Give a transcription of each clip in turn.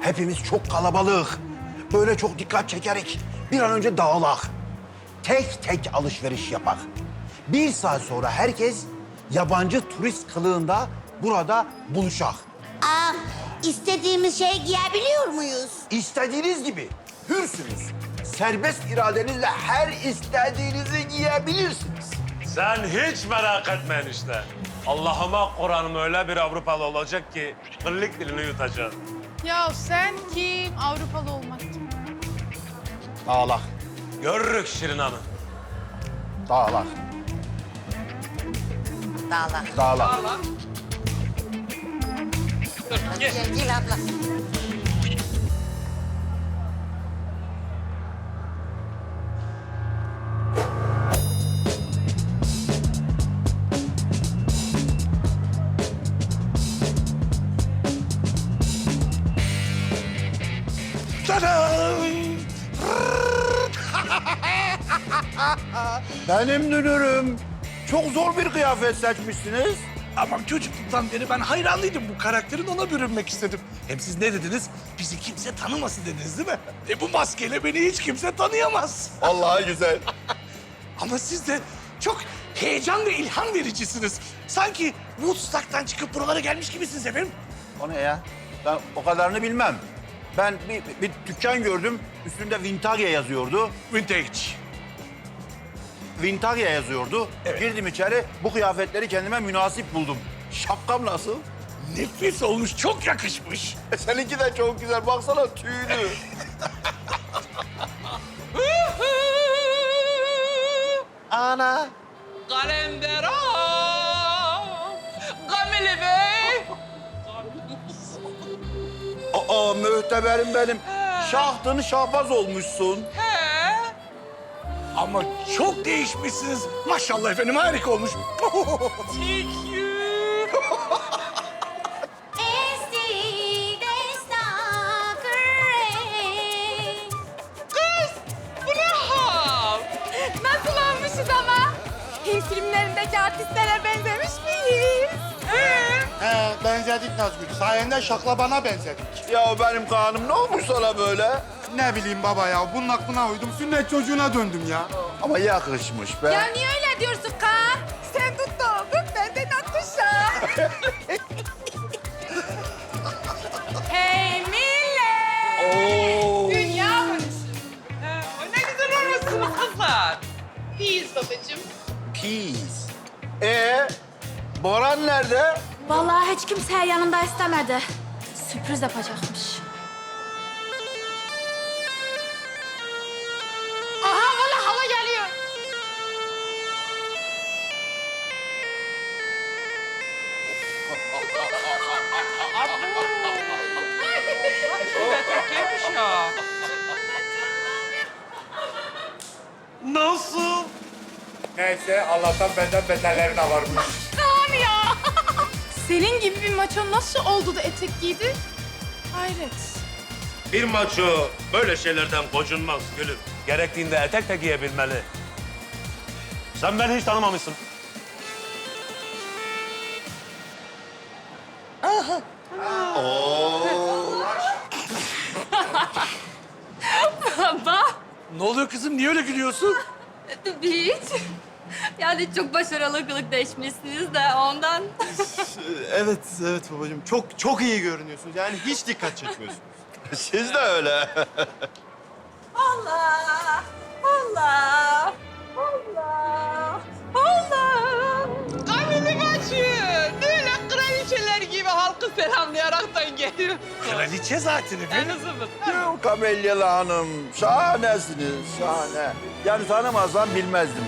Hepimiz çok kalabalık. Böyle çok dikkat çekerek bir an önce dağılak. Tek tek alışveriş yapak. Bir saat sonra herkes yabancı turist kılığında burada buluşak. Aa, istediğimiz şey giyebiliyor muyuz? İstediğiniz gibi hürsünüz. Serbest iradenizle her istediğinizi giyebilirsiniz. Sen hiç merak etme işte. Allah'ıma Kur'an'ım öyle bir Avrupalı olacak ki kırlık dilini yutacak. Ya sen kim? Avrupalı olmak kim? Dağılak, Görürük Şirin Hanım. dağılak, Dağlar. dağılak. Gel, gel abla. Benim dünürüm. Çok zor bir kıyafet seçmişsiniz. Ama çocukluktan beri ben hayranlıydım bu karakterin ona bürünmek istedim. Hem siz ne dediniz? Bizi kimse tanımasın dediniz değil mi? E bu maskeyle beni hiç kimse tanıyamaz. Vallahi güzel. Ama siz de çok heyecan ve ilham vericisiniz. Sanki Woodstock'tan çıkıp buralara gelmiş gibisiniz efendim. O ne ya? Ben o kadarını bilmem. Ben bir, bir dükkan gördüm. Üstünde Vintage yazıyordu. Vintage. Vintage yazıyordu. Evet. Girdim içeri. Bu kıyafetleri kendime münasip buldum. Şapkam nasıl? Nefis olmuş, çok yakışmış. E, seninki de çok güzel. Baksana tüylü. Ana. Kalendera. Aa mühteberim benim. Şahtın şahbaz olmuşsun. He. Ama çok değişmişsiniz. Maşallah efendim, harika olmuş. Thank you. Kız, bu ne hal? Nasıl olmuşuz ama? Hint filmlerindeki artistlere benzemiş miyiz? He, benzedik Nazgül. Sayende şaklabana benzedik. Ya benim kanım ne olmuş sana böyle? Ne bileyim baba ya, bunun aklına uydum. Sünnet çocuğuna döndüm ya. Ama yakışmış be. Ya niye öyle diyorsun Kaan? Sen tut da oldun, ben de Natuşa. hey millet! Oo. Dünya barışı. Ne güzel olmuşsunuz kızlar. Peace babacığım. Peace. Ee, Boran nerede? Vallahi hiç kimse yanında istemedi. Sürpriz yapacakmış. Aha valla hava geliyor. Ya. Nasıl? Neyse, Allah'tan benden beterleri de varmış. Senin gibi bir maço nasıl oldu da etek giydi? Hayret. Bir maço böyle şeylerden gocunmaz gülüm. Gerektiğinde etek de giyebilmeli. Sen beni hiç tanımamışsın. Baba. ne oluyor kızım, niye öyle gülüyorsun? Hiç. Yani çok başarılı kılık değişmişsiniz de ondan. Evet, evet babacığım. Çok çok iyi görünüyorsunuz. Yani hiç dikkat çekmiyorsunuz. Siz de öyle. Allah. Allah. Allah. Allah. Kamili bacı. Böyle kraliçeler gibi halkı selamlayaraktan geliyor. Kraliçe zaten efendim. Kızımız. Yok Kamelyalı Hanım, şahanesiniz, şahane. Yani tanımazsam bilmezdim.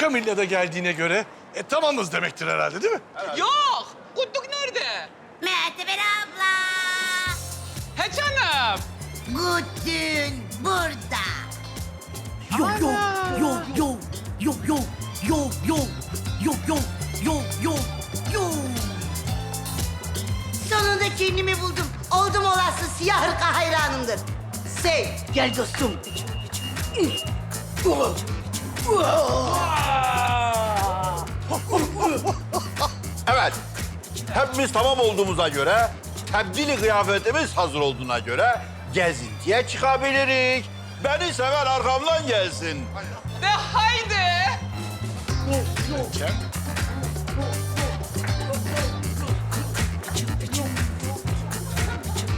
Camilla da geldiğine göre e, tamamız demektir herhalde değil mi? Yok. Kutluk nerede? Merteber abla. He canım. Gudün burada. Yo yo yo yo yo yo yo yo yo yo yo yo yo. Sonunda kendimi buldum. Oldum olası siyah ırka hayranımdır. Sev. Gel dostum. Evet, hepimiz tamam olduğumuza göre tebdili kıyafetimiz hazır olduğuna göre gezintiye çıkabiliriz. Beni seven arkamdan gelsin. De haydi.